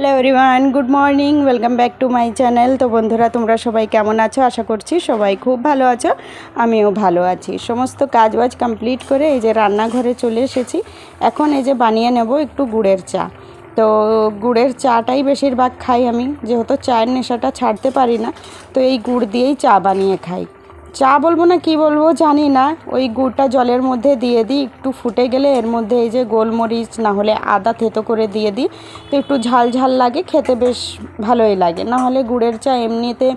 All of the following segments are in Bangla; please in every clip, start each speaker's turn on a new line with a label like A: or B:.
A: Hello everyone good morning welcome back to my channel তো বন্ধুরা, তোমরা সবাই কেমন আছো? আশা করছি সবাই খুব ভালো আছো, আমিও ভালো আছি। সমস্ত কাজ বাজ কমপ্লিট করে এই যে রান্নাঘরে চলে এসেছি। এখন এই যে বানিয়ে নেব একটু গুড়ের চা। তো গুড়ের চাটাই বেশিরভাগ খাই আমি, যেহেতু চায়ের নেশাটা ছাড়তে পারি না, তো এই গুড় দিয়েই চা বানিয়ে খাই। চা বলব না কি বলব জানি না। ওই গুড়টা জলের মধ্যে দিয়ে দিই, একটু ফুটে গেলে এর মধ্যে এই যে গোলমরিচ, না হলে আদা থেতো করে দিয়ে দিই। তো একটু ঝাল ঝাল লাগে, খেতে বেশ ভালোই লাগে। না হলে গুড়ের চা এমনিতে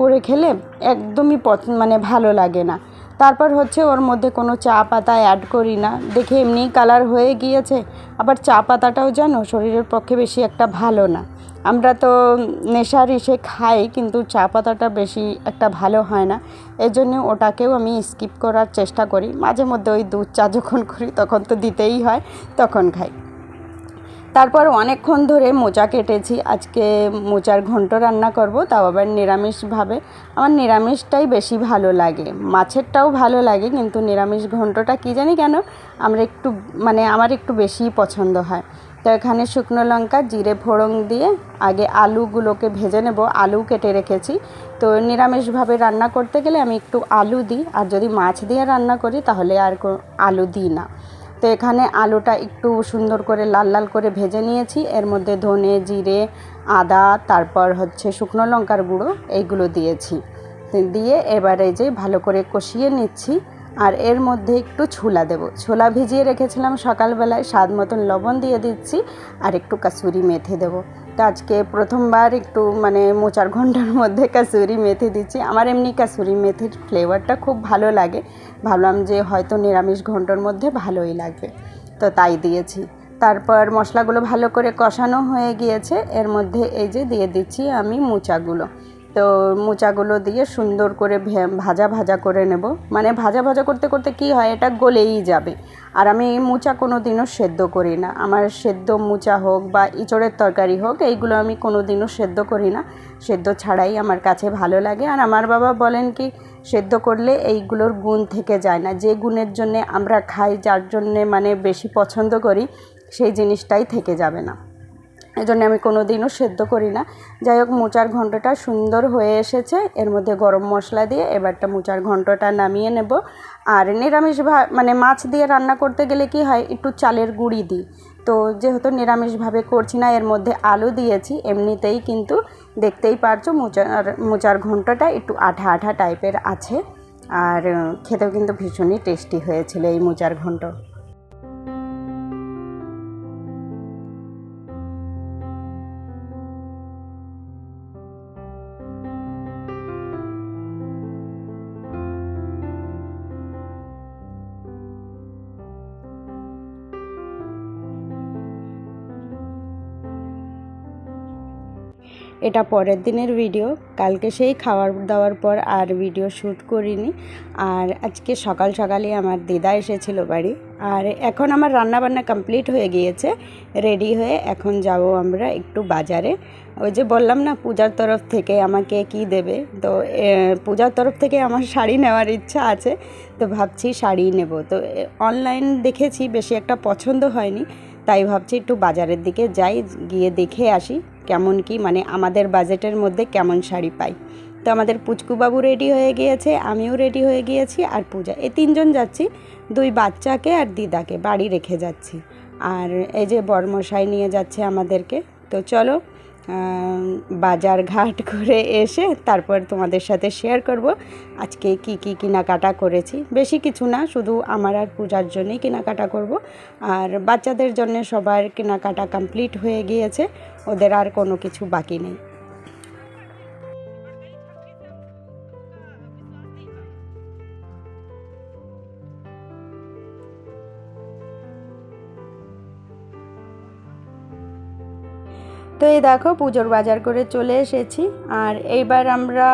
A: করে খেলে একদমই মানে ভালো লাগে না। তারপর হচ্ছে ওর মধ্যে কোনো চা পাতা অ্যাড করি না। দেখে এমনি কালার হয়ে গিয়েছে। আবার চা পাতাটাও জানো, শরীরের পক্ষে বেশি একটা ভালো না। আমরা তো নেশার ইসে খাই, কিন্তু চা পাতাটা বেশি একটা ভালো হয় না। এই জন্য ওটাকেও আমি স্কিপ করার চেষ্টা করি। মাঝে মধ্যে ওই দুধ চা যখন করি, তখন তো দিতেই হয়, তখন খাই। তারপর অনেকক্ষণ ধরে মোচা কেটেছি। আজকে মোচার ঘন্ট রান্না করব, তাও আবার নিরামিষভাবে। আমার নিরামিষটাই বেশি ভালো লাগে। মাছেরটাও ভালো লাগে, কিন্তু নিরামিষ ঘন্টটা কী জানি কেন? আমরা একটু মানে আমার একটু বেশিই পছন্দ হয়। তো এখানে শুকনো লঙ্কা, জিরে ফোড়ন দিয়ে আগে আলুগুলোকে ভেজে নেব। আলু কেটে রেখেছি। তো নিরামিষভাবে রান্না করতে গেলে আমি একটু আলু দিই। আর যদি মাছ দিয়ে রান্না করি, তাহলে আর আলু দিই না। তো এখানে আলুটা একটু সুন্দর করে লাল লাল করে ভেজে নিয়েছি। এর মধ্যে ধনে, জিরে, আদা, তারপর হচ্ছে শুকনো লঙ্কার গুঁড়ো এইগুলো দিয়েছি। দিয়ে এবারে যে ভালো করে কষিয়ে নিচ্ছি। আর এর মধ্যে একটু ছোলা দেব। ছোলা ভিজিয়ে রেখেছিলাম সকালবেলায়, স্বাদ মতন লবণ দিয়ে দিচ্ছি আর একটু কাসুরি মেথে দেবো। তো আজকে প্রথমবার একটু মানে মোচার ঘণ্টার মধ্যে কাসুরি মেথি দিচ্ছি। আমার এমনি কাসুরি মেথির ফ্লেভারটা খুব ভালো লাগে। ভাবলাম যে হয়তো নিরামিষ ঘণ্টার মধ্যে ভালোই লাগবে তো তাই দিয়েছি। তারপর মশলাগুলো ভালো করে কষানো হয়ে গিয়েছে। এর মধ্যে এই যে দিয়ে দিচ্ছি আমি মোচাগুলো। তো মোচাগুলো দিয়ে সুন্দর করে ভাজা ভাজা করে নেব। মানে ভাজা ভাজা করতে করতে কি হয়, এটা গলেই যাবে। আর আমি মোচা কোনো দিনও সেদ্ধ করি না। আমার সেদ্ধ মোচা হোক বা ইঁচড়ের তরকারি হোক, এইগুলো আমি কোনো দিনও সেদ্ধ করি না। সেদ্ধ ছাড়াই আমার কাছে ভালো লাগে। আর আমার বাবা বলেন কি, সেদ্ধ করলে এইগুলোর গুণ থেকে যায় না। যে গুণের জন্যে আমরা খাই, যার জন্যে মানে বেশি পছন্দ করি, সেই জিনিসটাই থেকে যাবে না। এই জন্য আমি কোনো দিনও সেদ্ধ করি না। যাই হোক, মোচার ঘন্টটা সুন্দর হয়ে এসেছে। এর মধ্যে গরম মশলা দিয়ে এবারটা মোচার ঘন্টটা নামিয়ে নেব। আর নিরামিষ ভা- মানে মাছ দিয়ে রান্না করতে গেলে কি হয়, একটু চালের গুঁড়ি দিই। তো যেহেতু নিরামিষভাবে করছি না, এর মধ্যে আলু দিয়েছি। এমনিতেই কিন্তু দেখতেই পারছ, মোচার মোচার ঘন্টটা একটু আঠা আঠা টাইপের আছে। আর, খেতেও কিন্তু ভীষণই টেস্টি হয়েছিল এই মোচার ঘন্ট এটা পরের দিনের ভিডিও। কালকে সেই খাওয়ার দাওয়ার পর আর ভিডিও শ্যুট করিনি। আর আজকে সকাল সকালে আমার দিদা এসেছিল বাড়ি। আর এখন আমার রান্না বান্না কমপ্লিট হয়ে গিয়েছে। রেডি হয়ে এখন যাব আমরা একটু বাজারে। ওই যে বললাম না, পূজার তরফ থেকে আমাকে কি দেবে? তো পূজার তরফ থেকে আমার শাড়ি নেওয়ার ইচ্ছা আছে। তো ভাবছি শাড়ি নেব। তো অনলাইন দেখেছি, বেশি একটা পছন্দ হয়নি। তাই ভাবছি একটু বাজারের দিকে যাই, গিয়ে দেখে আসি। কেমন কি মানে আমাদের বাজেটের মধ্যে কেমন শাড়ি পাই। তো আমাদের পুচকুবাবু রেডি হয়ে গিয়েছে, আমিও রেডি হয়ে গিয়েছি আর পূজা। এই তিনজন যাচ্ছি, দুই বাচ্চাকে আর দিদাকে, বাড়ি রেখে যাচ্ছি। আর এই যে বর্মশাই নিয়ে যাচ্ছে আমাদেরকে। তো চলো বাজার ঘাট করে এসে তারপর তোমাদের সাথে শেয়ার করব। আজকে কি কি কেনাকাটা করেছি। বেশি কিছু না, শুধু আমার আর পূজার জন্যই কেনাকাটা করব। আর বাচ্চাদের জন্য সবার কেনাকাটা কমপ্লিট হয়ে গিয়েছে। ওদের আর কোনো কিছু বাকি নেই। তো এই দেখো পুজোর বাজার করে চলে এসেছি। আর এইবার আমরা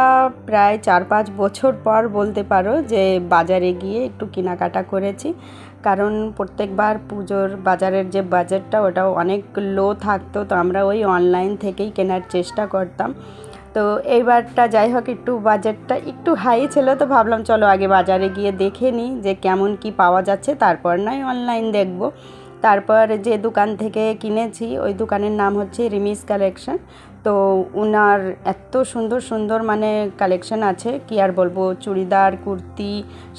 A: প্রায় চার পাঁচ বছর পর বলতে পারো যে বাজারে গিয়ে একটু কেনাকাটা করেছি। কারণ প্রত্যেকবার পুজোর বাজারের যে বাজেটটা ওটাও অনেক লো থাকতো, তো আমরা ওই অনলাইন থেকেই কেনার চেষ্টা করতাম। তো এইবারটা যাই হোক একটু বাজেটটা একটু হাই ছিল, তো ভাবলাম চলো আগে বাজারে গিয়ে দেখে নিই যে কেমন কি পাওয়া যাচ্ছে, তারপর নয় অনলাইন দেখব। তারপর যে দোকান থেকে কিনেছি, ওই দোকানের নাম হচ্ছে রিমিস কালেকশন। তো ওনার এত সুন্দর সুন্দর মানে কালেকশন আছে, কি আর বলব, চুড়িদার, কুর্তি,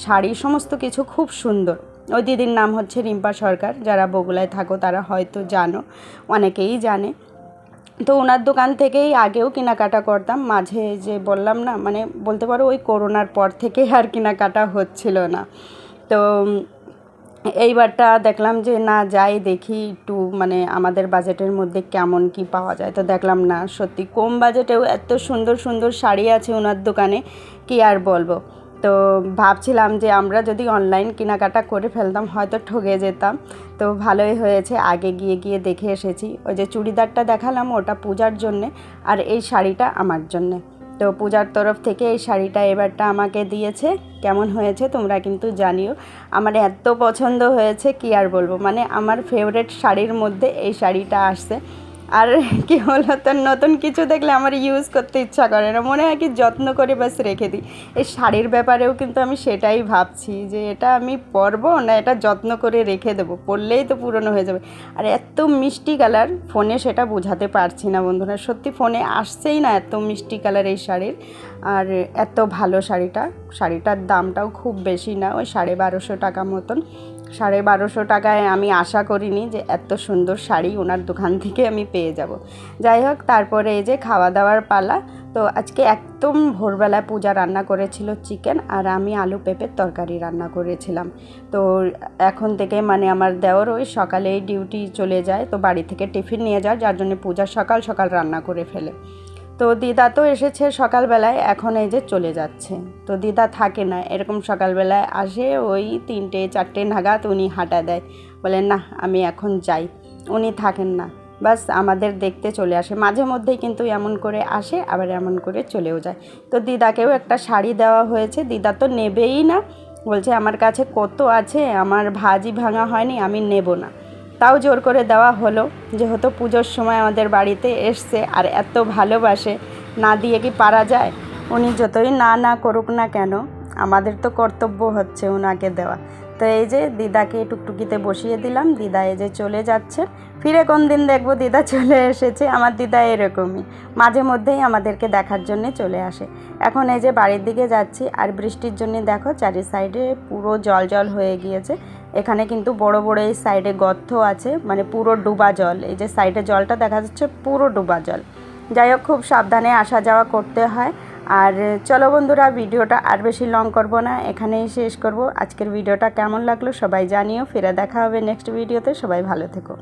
A: শাড়ি, সমস্ত কিছু খুব সুন্দর। ওই দিদির নাম হচ্ছে রিম্পা সরকার, যারা বগুলায় থাকো তারা হয়তো জানো, অনেকেই জানে। তো ওনার দোকান থেকেই আগেও কেনাকাটা করতাম, মাঝে যে বললাম না মানে বলতে পারো ওই করোনার পর থেকে আর কেনাকাটা হচ্ছিল না। তো এইবারটা দেখলাম যে, না, যাই দেখি একটু মানে আমাদের বাজেটের মধ্যে কেমন কি পাওয়া যায়। তো দেখলাম, না, সত্যি কম বাজেটেও এত সুন্দর সুন্দর শাড়ি আছে ওনার দোকানে, কি আর বলব? তো ভাবছিলাম যে, আমরা যদি অনলাইন কেনাকাটা করে ফেলতাম, হয়তো ঠকে যেতাম। তো ভালোই হয়েছে, আগে গিয়ে গিয়ে দেখে এসেছি। ওই যে চুড়িদারটা দেখালাম, ওটা পূজার জন্যে, আর এই শাড়িটা আমার জন্যে। তো পূজার তরফ থেকে এই শাড়িটা এবারটা আমাকে দিয়েছে। কেমন হয়েছে তোমরা কিন্তু জানিও। আমার এত পছন্দ হয়েছে, কি আর বলব? মানে আমার ফেভারেট শাড়ির মধ্যে এই শাড়িটা আসছে। আর কি হলো তো নতুন কিছু দেখলে আমার ইউজ করতে ইচ্ছা করে না। মনে হয় কি যত্ন করে বাস রেখে দিই। এই শাড়ির ব্যাপারেও কিন্তু আমি সেটাই ভাবছি যে এটা আমি পরবো না, এটা যত্ন করে রেখে দেবো। পরলেই তো পুরনো হয়ে যাবে। আর এত মিষ্টি কালার ফোনে সেটা বোঝাতে পারছি না বন্ধুরা। সত্যি ফোনে আসছেই না এত মিষ্টি কালার এই শাড়ির। আর এত ভালো শাড়িটা, শাড়িটার দামটাও খুব বেশি না, ওই সাড়ে বারোশো টাকা মতন। সাড়ে বারোশো টাকায় আমি আশা করিনি যে এত সুন্দর শাড়ি ওনার দোকান থেকে আমি পেয়ে যাব। যাই হোক, তারপরে এই যে খাওয়া দাওয়ার পালা। তো আজকে একদম ভোরবেলায় পূজা রান্না করেছিল চিকেন আর আমি আলু পেঁপের তরকারি রান্না করেছিলাম। তো এখন থেকে মানে আমার দেওর ওই সকালেই ডিউটি চলে যায়, তো বাড়ি থেকে টিফিন নিয়ে যায়, যার জন্য পূজা সকাল সকাল রান্না করে ফেলে। তো দিদা তো এসেছে সকালবেলায়, এখন এই যে চলে যাচ্ছে। তো দিদা থাকে না, এরকম সকালবেলায় আসে ওই তিনটে, চারটে নাগাদ উনি হাঁটা দেয়। বলেন না, আমি এখন যাই। উনি থাকেন না। বাস আমাদের দেখতে চলে আসে। মাঝে মধ্যেই কিন্তু এমন করে আসে, আবার এমন করে চলেও যায়। তো দিদাকেও একটা শাড়ি দেওয়া হয়েছে। দিদা তো নেবেই না। বলছে, আমার কাছে কত আছে, আমার ভাজি ভাঙা হয়নি, আমি নেব না। তাও জোর করে দেওয়া হলো, যেহেতু পুজোর সময় আমাদের বাড়িতে এসছে আর এত ভালোবাসে, না দিয়ে কি পারা যায়? উনি যতই না না করুক না কেন, আমাদের তো কর্তব্য হচ্ছে ওনাকে দেওয়া। তো এই যে দিদাকে টুকটুকিতে বসিয়ে দিলাম, দিদা এই যে চলে যাচ্ছে। ফিরে কোন দিন দেখব, দিদা চলে এসেছে। আমার দিদা এরকমই, মাঝে মধ্যেই আমাদেরকে দেখার জন্যে চলে আসে। এখন এই যে বাড়ির দিকে যাচ্ছি, আর বৃষ্টির জন্য দেখো চারি সাইডে পুরো জল জল হয়ে গিয়েছে। এখানে কিন্তু বড় বড় এই সাইডে গর্ত আছে মানে পুরো ডুবা জল। এই যে সাইডে জলটা দেখা যাচ্ছে পুরো ডুবা জল। যাই হোক, খুব সাবধানে আসা যাওয়া করতে হয়। আর চলো বন্ধুরা, ভিডিওটা আর বেশি লং করব না, এখানেই শেষ করব। আজকের ভিডিওটা কেমন লাগল সবাই জানিও। ফিরে দেখা হবে নেক্সট ভিডিওতে সবাই ভালো থেকো।